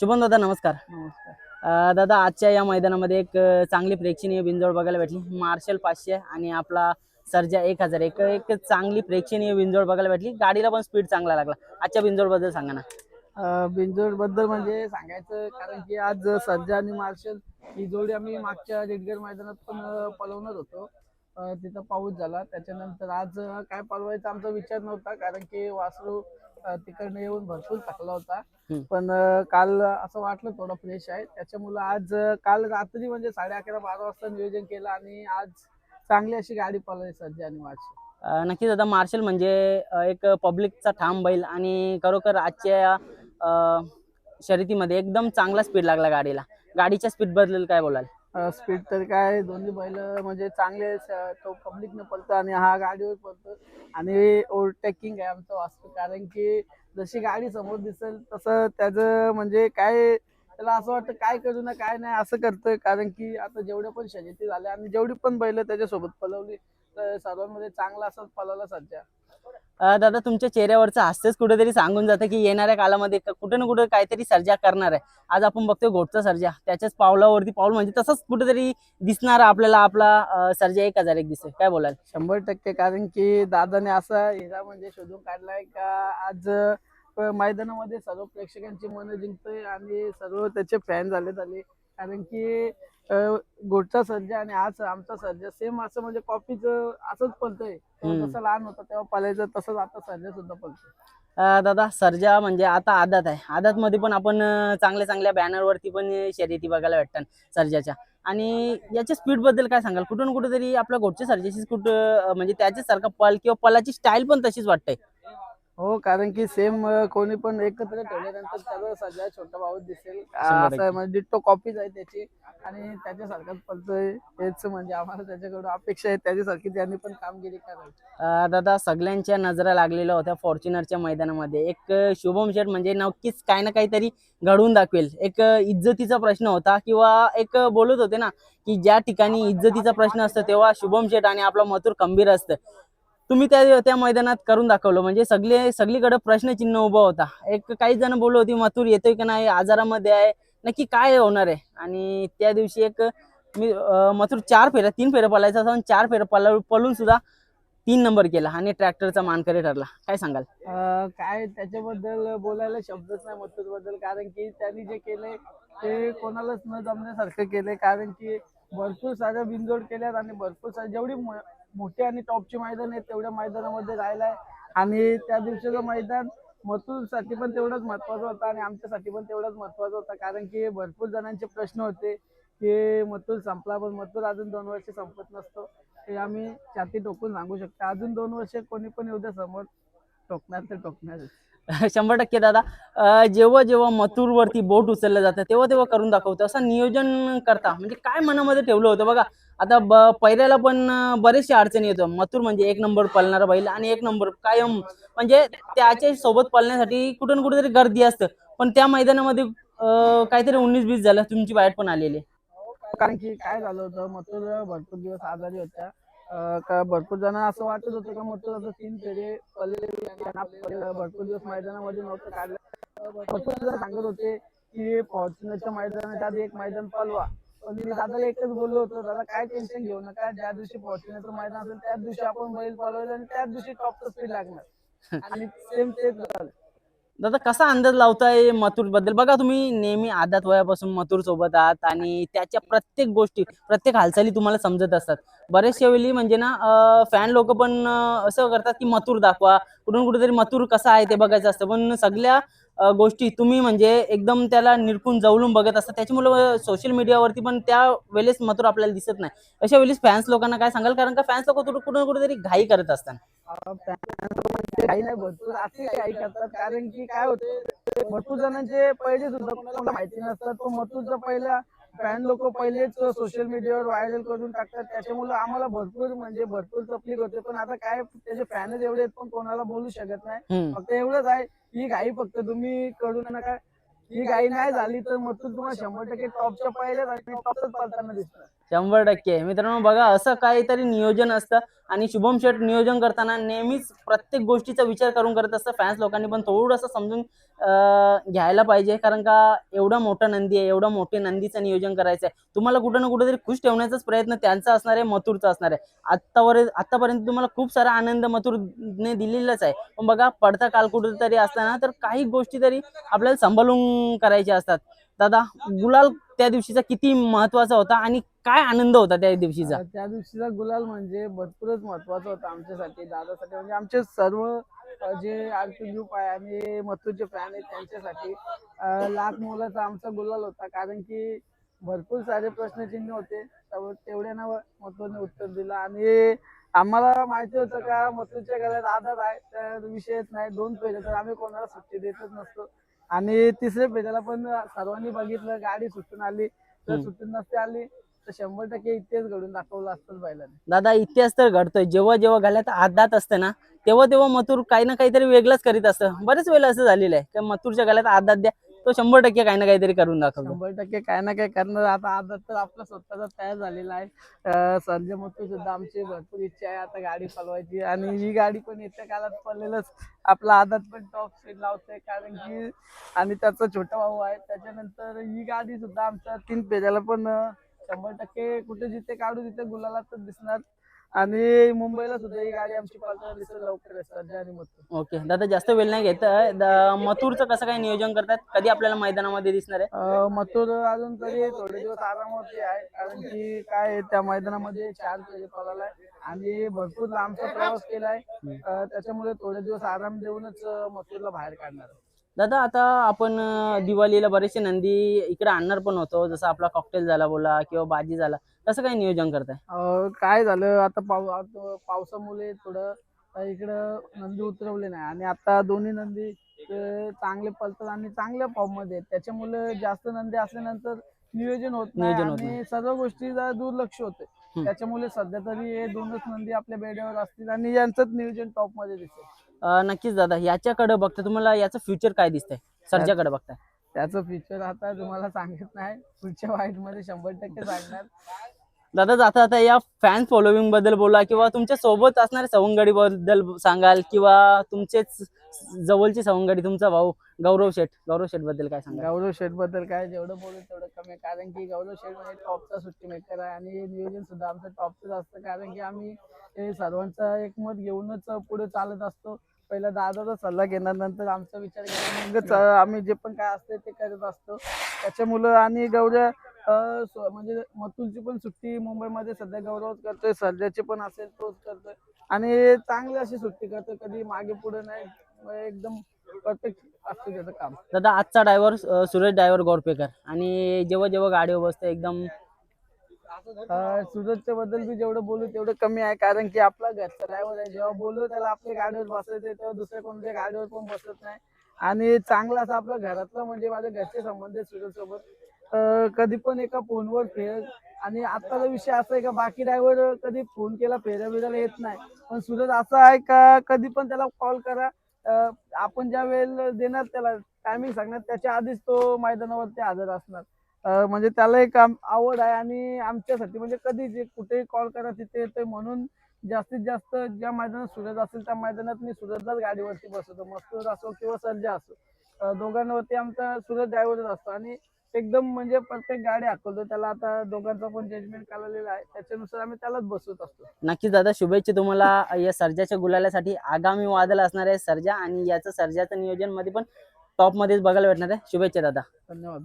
शुभम दादा नमस्कार. नमस्कार. दादा आजच्या या मैदानामध्ये एक चांगली प्रेक्षणीय बिंजोड बघायला भेटली. मार्शल पाचशे आणि आपला सर्जा एक हजार. एक एक चांगली प्रेक्षणीय बिंजोड बघायला भेटली. गाडीला पण स्पीड चांगला लागला. आजच्या बिंजोडबद्दल सांगा ना. बिंजोडबद्दल म्हणजे सांगायचं कारण की आज सर्जा आणि मार्शल ही जोडी आम्ही मागच्या रेडगर मैदानात पण अं, पळवणार होतो. तिथं पाऊस झाला. त्याच्यानंतर आज काय पळवायचा आमचा विचार नव्हता कारण की वासरू तिकडनं येऊन भरपूर थकला होता. पण काल असं वाटलं थोडं फ्रेश आहे. त्याच्यामुळं आज काल रात्री म्हणजे साडे अकरा बारा वाजता नियोजन केलं आणि आज चांगली अशी गाडी पळवली सर्जा आणि अं, नक्कीच दादा मार्शल म्हणजे एक पब्लिकचा ठाम बैल आणि खरोखर आजच्या शर्यतीमध्ये एकदम चांगला स्पीड लागला गाडीला. गाडीच्या स्पीडबद्दल काय बोलाल? स्पीड तर काय दोन्ही बैल म्हणजे चांगले तो पब्लिक न पळतो आणि हा गाडीवर पळतो. आणि ओव्हरटेकिंग आहे आमचं वास्तू. कारण की जशी गाडी समोर दिसेल तसं त्याचं म्हणजे काय त्याला असं वाटतं काय करू ना काय नाही असं करतं कारण की आता जेवढ्या पण शर्यती झाल्या आणि जेवढी पण बैल त्याच्यासोबत पलवली सर्वांमध्ये चांगला असं पळवला सध्या. अं, दादा तुमच्या चेहऱ्यावरचं हास्यच कुठेतरी सांगून जातं की येणाऱ्या काळामध्ये क- कुठे ना कुठे काहीतरी सर्जा करणार आहे. आज आपण बघतोय घोटचा सर्जा. त्याच्याच पावलावरती पाऊल म्हणजे तसंच कुठेतरी दिसणार आपल्याला आपला अं, सर्जा एक हजार एक दिसतोय. काय बोलाल? शंभर टक्के कारण की दादाने असा हिरा म्हणजे शोधून काढलाय का आज अं, मैदानामध्ये सर्व प्रेक्षकांची मन जिंकतोय आणि सर्व त्याचे फॅन झाले झाले. कारण की गोडचा सर्जा आणि आज आमचा सर्जा. सेम असं म्हणजे कॉपीच असंच हम्म. जसं लहान होता तेव्हा पळायचं तसंच आता सर्जा सुद्धा पळतोय अं, दादा सर्जा म्हणजे आता आदात आहे. आदात मध्ये पण आपण चांगल्या चांगल्या बॅनरवरती पण शर्यती बघायला भेटतात सर्जाच्या. आणि याच्या स्पीडबद्दल काय सांगाल? कुठून कुठेतरी आपल्या घोटच्या सर्जाची कुठं म्हणजे त्याच्याच सारखा पल किंवा पलाची स्टाईल पण तशीच वाटते. हो कारण की सेम कोणी पण एकत्र ठेवल्यानंतर त्याला सगळ्यात छोटा भाऊ दिसेल. असं म्हणजे डिट्टो कॉपीच आहे त्याची आणि त्याच्यासारखाच पळतोय हेच म्हणजे आम्हाला त्याच्याकडून अपेक्षा आहे. त्याच्यासारखी त्यांनी पण कामगिरी करावी. दादा सगळ्यांच्या नजरा लागलेल्या होत्या फॉर्च्युनरच्या मैदानामध्ये. एक शुभम शेठ म्हणजे नक्कीच काही ना काहीतरी घडवून दाखवेल. एक इज्जतीचा प्रश्न होता किंवा एक बोलत होते ना की ज्या ठिकाणी इज्जतीचा प्रश्न असतो तेव्हा शुभम शेठ आणि आपला मथुर खंबीर असतं. तुम्ही त्या त्या मैदानात करून दाखवलं. म्हणजे सगळे सगळीकडे प्रश्नचिन्ह उभं होता. एक काही जण बोलत होती मथुर येतोय का नाही? आजारामध्ये आहे. नक्की काय होणार आहे? आणि त्या दिवशी एक मी मथुर चार फेऱ्या तीन फेऱ्या पळायचा होता चार फेऱ्या पळ पळून सुद्धा तीन नंबर केला आणि ट्रॅक्टरचा मानकरी ठरला. काय सांगाल? काय त्याच्याबद्दल बोलायला शब्दच नाही मथुरबद्दल कारण की त्यांनी जे केले ते कोणालाच न जमण्यासारखं केले कारण की भरपूर साऱ्या बिनजोड केल्यात आणि भरपूर साऱ्या जेवढी मोठे आणि टॉपचे मैदान आहेत तेवढ्या मैदानामध्ये राहिलाय. आणि त्या दिवशीचं मैदान मथुरसाठी पण तेवढंच महत्वाचं होतं आणि आमच्यासाठी पण तेवढंच महत्वाचं होतं. कारण की भरपूर जणांचे प्रश्न होते की मथुर संपला पण मथुर अजून दोन वर्ष संपत नसतो. हे आम्ही छाती टोकून सांगू शकतो. अजून दोन वर्ष कोणी पण येऊ द्या समोर टोकणार तर टोकणार शंभर टक्के दादा. जेव्हा जेव्हा मथुरवरती बोट उचललं जातं तेव्हा तेव्हा करून दाखवतं. असं नियोजन करता. म्हणजे काय मनामध्ये ठेवलं होतं बघा. आता पहिल्याला पण अं, बरेचशे अडचणी येतो. मथुर म्हणजे एक नंबर पळणारा बैल आणि एक नंबर कायम. म्हणजे त्याच्या सोबत पळण्यासाठी कुठून कुठेतरी गर्दी असतं. पण त्या मैदानामध्ये काहीतरी उन्नीस बीस झालं तुमची वाईट पण आलेली. कारण की काय झालं होतं मथुर भरपूर दिवस आजारी होत्या. का भरपूर जण असं वाटत होतं का मथुर तीन फेरे भरपूर दिवस मैदानामध्ये नव्हतं काढलं. भरपूर जण सांगत होते की फॉर्च्युनरच्या मैदानाच्या आधी एक मैदान पळवा. मी दादाला एकच बोललो होतो दादा काय टेन्शन घेऊ नका. ज्या दिवशी फॉर्च्युनरचं मैदान असेल त्याच दिवशी आपण बैल पळवायचं आणि त्याच दिवशी टॉपचं स्पीड लागणार. आणि सेम तेच झालं. दादा कसा अंदाज लावताय मथुरबद्दल? बघा तुम्ही नेहमी आदात वयापासून मथुर सोबत आहात आणि त्याच्या प्रत्येक गोष्टी प्रत्येक हालचाली तुम्हाला समजत असतात. बरेचशा वेळी म्हणजे ना फॅन लोक पण असं करतात की मथुर दाखवा. कुठून कुठेतरी मथुर कसा आहे ते बघायचं असतं. पण सगळ्या गोष्टी तुम्ही म्हणजे एकदम त्याला निरखून जवळून बघत असता. त्याच्यामुळे सोशल मीडियावरती पण त्या वेळेस मथुर आपल्याला दिसत नाही. अशा वेळेस फॅन्स लोकांना काय सांगाल? कारण का फॅन्स लोक कुठं कुठून कुठेतरी घाई करत असतात. घाई नाही भरपूर असे करतात. कारण की काय होते? भरपूर जणांचे म्हणजे पहिले सुद्धा कोणाला माहिती नसतात तो मतूरचा पहिला फॅन लोक पहिलेच सोशल मीडियावर व्हायरल करून टाकतात. त्याच्यामुळे आम्हाला भरपूर म्हणजे भरपूर तकलीफ होते. पण आता काय त्याचे फॅनच एवढे आहेत पण कोणाला बोलू शकत नाही. फक्त एवढंच आहे ही घाई फक्त. तुम्ही करू नका. ही घाई नाही झाली तर मथुर तुम्हाला शंभर टक्के टॉपच्या पहिल्याच आणि टॉपच पळताना दिसणार शंभर टक्के. मित्रांनो बघा असं काहीतरी नियोजन असतं. आणि शुभम शेट नियोजन करताना नेहमीच प्रत्येक गोष्टीचा विचार करून करत असतं. फॅन्स लोकांनी पण थोडंसं समजून घ्यायला पाहिजे. कारण का एवढा मोठा नंदी आहे एवढं मोठे नंदीचं नियोजन करायचं आहे तुम्हाला कुठं ना कुठेतरी खुश ठेवण्याचाच प्रयत्न त्यांचा असणार आहे मथुरचा असणार आहे. आत्तावर आतापर्यंत तुम्हाला खूप सारा आनंद मथुरने दिलेलाच आहे. पण बघा पडता काल कुठेतरी असताना तर काही गोष्टी तरी आपल्याला सांभाळून करायच्या असतात. दादा गुलाल त्या दिवशीचा किती महत्त्वाचा होता आणि काय आनंद होता त्या दिवशीचा? त्या दिवशीचा गुलाल म्हणजे भरपूरच महत्त्वाचा होता आमच्यासाठी दादासाठी म्हणजे आमचे सर्व जे आरती ग्रुप आहे आणि मथुरचे फॅन आहेत त्यांच्यासाठी लाख मोलाचा आमचा गुलाल होता कारण की भरपूर सारे प्रश्नचिन्ह होते तेव- तेवढ्यानं मथुरने उत्तर दिलं. आणि आम्हाला माहिती होतं का मथुरच्या घरात आधार आहे तर विषयच नाही दोन पहिले तर आम्ही कोणाला सुट्टी देतच नसतो. आणि तिसऱ्या पेऱ्याला पण सर्वांनी बघितलं गाडी सुटून आली तर. सुटून नसते आली तर शंभर टक्के इथेच घडून दाखवलं असतं बैलाने. दादा इतिहास तर घडतोय. जेव्हा जेव्हा घाल्यात आदात असतं ना तेव्हा तेव्हा मथुर काही ना काहीतरी वेगळंच करीत असतं. बरेच वेळेला असं झालेलं आहे की मथुरच्या गळ्यात आदात द्या. तो शंभर टक्के काही ना काहीतरी करून दाखवतो. शंभर टक्के काय ना काय करणार. आता आदत तर आपला स्वतःचा तयार झालेला आहे. संजय मथुर सुद्धा आमची भरपूर इच्छा आहे. आता गाडी पळवायची. आणि ही गाडी पण येत्या काळात पळलेलंच आपला आदत पण टॉप स्पीड लावतोय. कारण की आणि त्याचा छोटा भाऊ आहे. त्याच्यानंतर ही गाडी सुद्धा आमच्या तीन पेजाला पण शंभर टक्के कुठे जिथे काढू तिथे गुलाला तर दिसणार. आणि मुंबईला सुद्धा ही गाडी आमची दिसेल लवकर मथुर ओके. दादा जास्त वेळ नाही घेत. द- मथुरचं कसं काय नियोजन करतात? कधी आपल्याला मैदानामध्ये दिसणार आहे? अं, मथुर अजून तरी थोडे दिवस आरामावरती आहे कारण की काय आहे, त्या मैदानामध्ये चार फेरे पळालाय आणि भरपूर लांबचा प्रवास केलाय अं, त्याच्यामुळे थोडे दिवस आराम देऊनच अं, मथुरला बाहेर काढणार दादा आता आपण दिवाळीला बरेचसे नंदी इकडे आणणार पण होतो. जसं आपला कॉकटेल झाला बोला किंवा बाजी झाला कसं काय नियोजन करताय? काय झालं आता पाव आता पावसामुळे थोडं इकडं नंदी उतरवले नाही. आणि आता दोन्ही नंदी चांगले पळतात आणि चांगल्या फॉर्ममध्ये. त्याच्यामुळे जास्त नंदी असल्यानंतर नियोजन होत नाही आणि सर्व गोष्टीचा दुर्लक्ष होते. त्याच्यामुळे सध्या तरी हे दोनच नंदी आपल्या बेड्यावर असतील आणि यांचंच नियोजन टॉपमध्ये दिसेल. नक्कीच दादा याच्याकडे बघता तुम्हाला याचं फ्युचर काय दिसतंय? सरच्याकडे बघताय. त्याचं फीचर आता तुम्हाला सांगत नाही. पुढच्या वाईटमध्ये शंभर टक्के सांगणार. दादा जाता आता या फॅन फॉलोविंगबद्दल बोला किंवा तुमच्यासोबत असणाऱ्या सवंगडी बद्दल सांगाल किंवा तुमचेच जवळची सवंगडी तुमचा भाऊ गौरव शेठ गौरव शेठबद्दल काय सांगाल? गौरव शेठबद्दल काय? जेवढं बोलू तेवढं कमी आहे. कारण की गौरव शेठ म्हणजे टॉपचा सुट्टी मेकर आहे आणि नियोजन सुद्धा आमचं टॉपचंच असतं. कारण की आम्ही हे सर्वांचा एकमत घेऊनच पुढे चालत असतो. पहिला दादाचा सल्ला घेणार नंतर आमचा विचार घेणार. आम्ही जे पण काय असते ते करत असतो. त्याच्यामुळं आणि गौऱ्या म्हणजे मतुलची पण सुट्टी मुंबईमध्ये सध्या गौरवच करतोय. सर्जाची पण असेल तोच करतोय. आणि चांगली अशी सुट्टी करतोय कधी मागे पुढे नाही. एकदम परफेक्ट असतं त्याचं काम. दादा आजचा ड्रायव्हर सुरेश ड्रायव्हर गोरपेकर. आणि जेव्हा जेव्हा गाडीवर बसते एकदम अं, सुरतच्या बद्दल बी जेवढं बोलू तेवढं कमी आहे कारण की आपला घरचा ड्रायव्हर आहे. जेव्हा बोललो त्याला आपल्या गाडीवर बसायचं तेव्हा दुसऱ्या कोणत्या गाडीवर पण बसत नाही. आणि चांगला असा आपला घरातला म्हणजे माझ्या घरचे संबंध आहे सुरत सोबत कधी पण एका फोनवर फेर आणि आत्ताचा विषय असा आहे का बाकी ड्रायव्हर कधी फोन केला फेऱ्या बिरायला येत नाही. पण सुरत असं आहे का कधी पण त्याला कॉल करा. आपण ज्या वेळेला देणार त्याला टायमिंग सांगणार. त्याच्या आधीच तो मैदानावरती हजर असणार. म्हणजे त्याला एक आवड आहे आणि आमच्यासाठी म्हणजे कधी जे कुठेही कॉल करा तिथे येतोय म्हणून जास्तीत जास्त ज्या मैदानात सुरत असेल त्या मैदानात मी सुरतलाच गाडीवरती बसवतो. मस्तूर असो किंवा सर्जा असो. दोघांवरती आमचा सुरत ड्रायव्हरच असतो आणि एकदम म्हणजे प्रत्येक गाडी हाकलतो. त्याला आता दोघांचा पण जजमेंट काढलेला आहे. त्याच्यानुसार आम्ही त्यालाच बसवत असतो. नक्कीच दादा शुभेच्छा तुम्हाला. या सर्जाच्या गुलालासाठी आगामी वादळ असणार आहे सर्जा आणि याचं सर्जाचं नियोजनमध्ये पण टॉप मध्येच बघायला भेटणार आहे. शुभेच्छा दादा. धन्यवाद